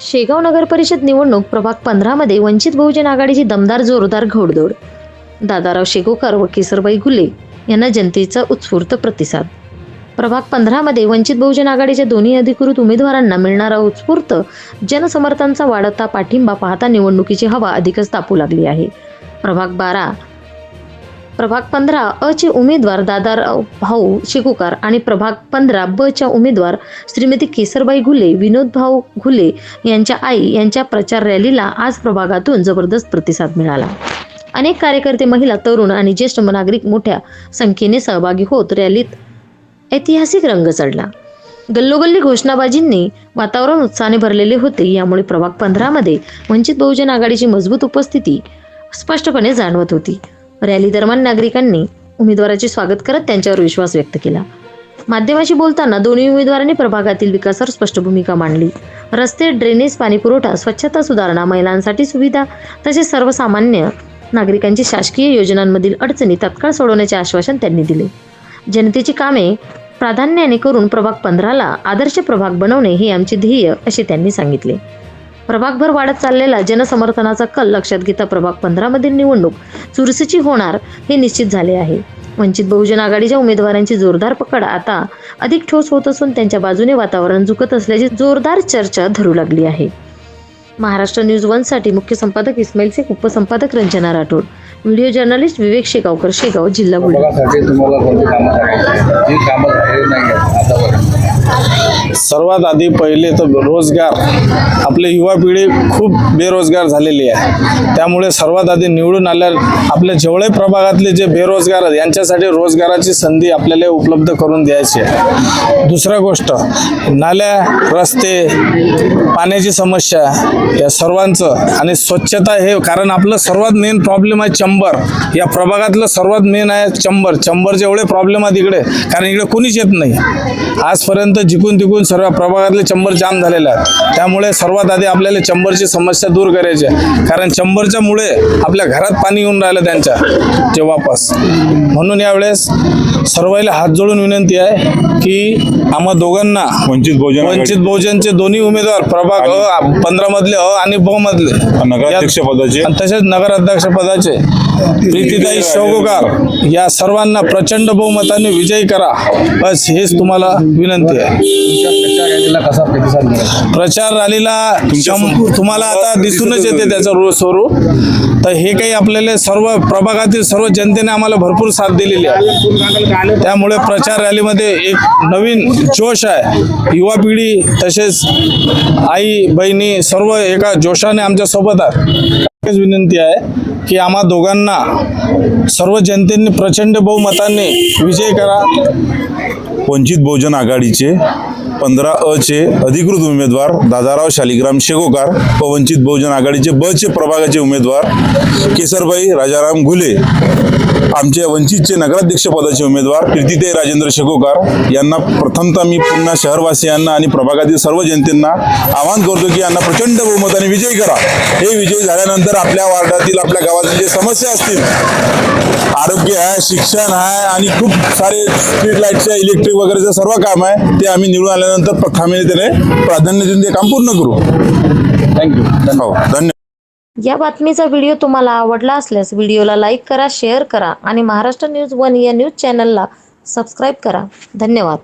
शेगाव नगर परिषद निवडणूक प्रभाग पंधरामध्ये वंचित बहुजन आघाडीची दमदार जोरदार घोडदौड. दादाराव शेगोकर व केसरबाई गुले यांना जनतेचा उत्स्फूर्त प्रतिसाद. प्रभाग पंधरामध्ये वंचित बहुजन आघाडीच्या दोन्ही अधिकृत उमेदवारांना मिळणारा उत्स्फूर्त जनसमर्थांचा वाढता पाठिंबा पाहता निवडणुकीची हवा अधिकच तापू लागली आहे. प्रभाग बारा प्रभाग पंधरा अ चे उमेदवार दादाराव भाऊ शिकुकार आणि प्रभाग पंधरा ब च्या उमेदवार श्रीमती केसरबाई घुले विनोद भाऊ घुले यांच्या आई यांच्या प्रचार रॅलीला आज प्रभागातून जबरदस्त प्रतिसाद मिळाला. अनेक कार्यकर्ते महिला तरुण आणि ज्येष्ठ नागरिक मोठ्या संख्येने सहभागी होत रॅलीत ऐतिहासिक रंग चढला. गल्लोगल्ली घोषणाबाजींनी वातावरण उत्साहाने भरलेले होते. यामुळे प्रभाग पंधरामध्ये वंचित बहुजन आघाडीची मजबूत उपस्थिती स्पष्टपणे जाणवत होती. रॅली दरम्यान नागरिकांनी उमेदवाराचे स्वागत करत त्यांच्यावर विश्वास व्यक्त केला. माध्यमाशी बोलताना दोन्ही उमेदवारांनी प्रभागातील विकासावर स्पष्ट भूमिका मांडली. रस्ते ड्रेनेज पाणीपुरवठा स्वच्छता सुधारणा महिलांसाठी सुविधा तसेच सर्वसामान्य नागरिकांची शासकीय योजनांमधील अडचणी तत्काळ सोडवण्याचे आश्वासन त्यांनी दिले. जनतेची कामे प्राधान्याने करून प्रभाग पंधराला आदर्श प्रभाग बनवणे हे आमचे ध्येय असे त्यांनी सांगितले. प्रभागभर वाढत चाललेला जनसमर्थनाचा कल लक्षात घेता प्रभाग पंधरामधील निवडणूक चुरशीची होणार हे निश्चित झाले आहे. वंचित बहुजन आघाडीच्या उमेदवारांची जोरदार पकड आता अधिक ठोस होत असून त्यांच्या बाजूने वातावरण झुकत असल्याची जोरदार चर्चा धरू लागली आहे. महाराष्ट्र न्यूज वनसाठी मुख्य संपादक इस्माईल शेख उपसंपादक रंजना राठोड व्हिडिओ जर्नलिस्ट विवेक शेगावकर शेगाव जिल्हा बुलढाणा. सर्वात आधी पहिले तर रोजगार आपली युवा पिढी खूप बेरोजगार झालेली आहे. त्यामुळे सर्वात आधी निवडून आल्या आपल्या जेवढे प्रभागातले जे बेरोजगार आहेत यांच्यासाठी रोजगाराची संधी आपल्याला उपलब्ध करून द्यायची आहे. दुसरा गोष्ट नाल्या रस्ते पाण्याची समस्या या सर्वांचं आणि स्वच्छता हे कारण आपलं सर्वात मेन प्रॉब्लेम आहे चंबर. या प्रभागातलं सर्वात मेन आहे चंबर. चंबरचे एवढे प्रॉब्लेम आहेत इकडे कारण इकडे कोणीच येत नाही. आजपर्यंत जिकून तिकून सर्व प्रभागातले चंबर जाम झालेले आहेत. त्यामुळे सर्वात आधी आपल्याला चंबरची समस्या दूर करायची आहे. कारण चंबरच्या मुळे आपल्या घरात पाणी येऊन राहिलं त्यांच्या ते वापस. म्हणून यावेळेस सर्वांना हात जोडून विनंती आहे की आम्हा दोघांना वंचित बहुजन वंचित बहुजनचे दोन्ही उमेदवार प्रभाग अ पंधरा मधले अ आणि ब मधले नगराध्यक्ष पदाचे तसेच नगराध्यक्ष पदाचे. प्रीतीताई शौगोकार या सर्वांना प्रचंड बहुमताने विजयी करा बस हेच तुम्हाला विनंती आहे. तुमच्या प्रचार रॅलीला कसा प्रतिसाद प्रचार रॅलीला शं- तुम्हाला आता दिसूनच येते त्याचं रो स्वरूप. तर हे काही आपल्याला सर्व प्रभागातील सर्व जनतेने आम्हाला भरपूर साथ दिलेली आहे. त्यामुळे प्रचार रॅलीमध्ये एक नवीन जोश आहे. युवा पिढी तसेच आई बहिणी सर्व एका जोशाने आमच्यासोबत आहे एकच विनंती आहे की आम्हा दोघांना सर्व जनतेने प्रचंड बहुमताने विजय करा. वंचित बहुजन आघाडीचे पंधरा अ चे अधिकृत उमेदवार दादाराव शालिग्राम शेगोकार व वंचित बहुजन आघाडीचे ब चे प्रभागाचे उमेदवार केसरबाई राजाराम घुले आमचे वंचितचे नगराध्यक्ष पदाचे उमेदवार कीर्तिते राजेंद्र शेगोकार. यांना प्रथमतः मी पुन्हा शहरवासियांना आणि प्रभागातील सर्व जनतेंना आवाहन करतो की यांना प्रचंड बहुमताने विजयी करा. हे विजयी झाल्यानंतर आपल्या वार्डातील आपल्या गावातील जे समस्या असतील आरोग्य आहे शिक्षण आहे आणि खूप सारे स्ट्रीट लाईटचे इलेक्ट्रिक वगैरेचं सर्व काम आहे ते आम्ही निवडून आल्यानंतर प्रथाने त्याने. प्राधान्य देऊन ते काम पूर्ण करू. थँक्यू हो धन्यवाद या बातमीचा व्हिडिओ तुम्हाला आवडला असल्यास व्हिडिओला लाईक करा शेअर करा आणि महाराष्ट्र न्यूज वन या न्यूज चॅनलला सबस्क्राईब करा. धन्यवाद.